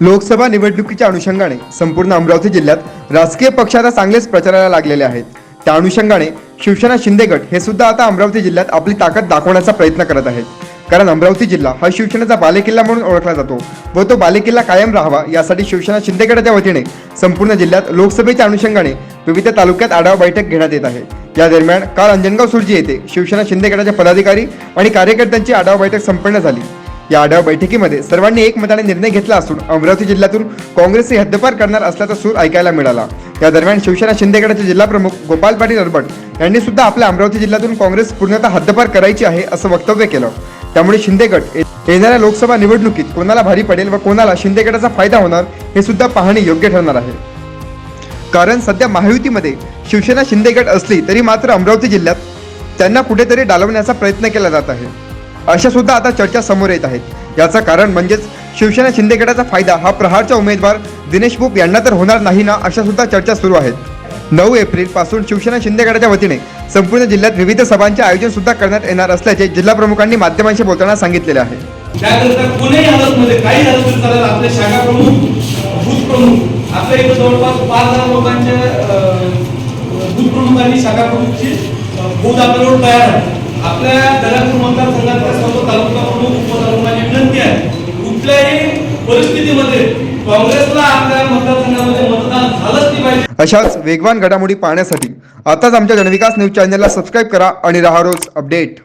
लोकसभा निवडणुकीच्या अनुषंगाने संपूर्ण अमरावती जिल्ह्यात राजकीय पक्षाला चांगलेच प्रचाराला लागलेले आहेत. त्या अनुषंगाने शिवसेना शिंदे गट हे सुद्धा आता अमरावती जिल्ह्यात आपली ताकद दाखवण्याचा प्रयत्न करत आहेत. कारण अमरावती जिल्हा हा शिवसेनेचा बालेकिल्ला म्हणून ओळखला जातो व तो बालेकिल्ला कायम राहावा यासाठी शिवसेना शिंदे गटाच्या वतीने संपूर्ण जिल्ह्यात लोकसभेच्या अनुषंगाने विविध तालुक्यात आढावा बैठक घेण्यात येत आहे. या दरम्यान काल अंजनगाव सुरजी येथे शिवसेना शिंदे गटाच्या पदाधिकारी आणि कार्यकर्त्यांची आढावा बैठक संपन्न झाली. या आढावा बैठकीमध्ये सर्वांनी एकमताने निर्णय घेतला असून अमरावती जिल्ह्यातून काँग्रेसचे हद्दपार करणार असल्याचा सूर ऐकायला मिळाला. या दरम्यान शिवसेना शिंदेगडाचे जिल्हाप्रमुख जिल्हा प्रमुख गोपाल पाटील अरबट यांनी सुद्धा आपल्या अमरावती जिल्ह्यातून काँग्रेस पूर्णतः हद्दपार करायची आहे असं वक्तव्य केलं. त्यामुळे शिंदेगड येणाऱ्या लोकसभा निवडणुकीत कोणाला भारी पडेल व कोणाला शिंदेगडाचा फायदा होणार हे सुद्धा पाहणे योग्य ठरणार आहे. कारण सध्या महायुतीमध्ये शिवसेना शिंदेगड असली तरी मात्र अमरावती जिल्ह्यात त्यांना कुठेतरी डालवण्याचा प्रयत्न केला जात आहे. अशा सुद्धा आता चर्चा समोर येत आहेत. याचं कारण म्हणजेच शिवसेना शिंदे गटाचा फायदा हा प्रहारचा उमेदवार दिनेश बुप यांना तर होणार नाही ना अशा सुद्धा चर्चा सुरू आहेत. नऊ एप्रिलपासून शिवसेना शिंदे गटाच्या वतीने संपूर्ण जिल्ह्यात विविध सभांचे आयोजन सुद्धा करण्यात येणार असल्याचे जिल्हा प्रमुखांनी माध्यमांशी बोलताना सांगितलेले आहे. कोणीही हालतमध्ये काही हालत चालेल. आपले शाखा प्रमुख बूथ प्रमुख आपल्या इथं जवळपास पाच हजार बूथ शाखा प्रमुखची बूथ तयार आहे आपल्या दलापूर मतदारसंघातल्या सर्व तालुका प्रमुख उपतालुकांची विनंती आहे. कुठल्याही परिस्थितीमध्ये काँग्रेसला आपल्या मतदारसंघामध्ये मतदान झालंच नाही पाहिजे. अशाच वेगवान घडामोडी पाहण्यासाठी आताच आमच्या जनविकास न्यूज चॅनलला सबस्क्राईब करा आणि राहा रोज अपडेट.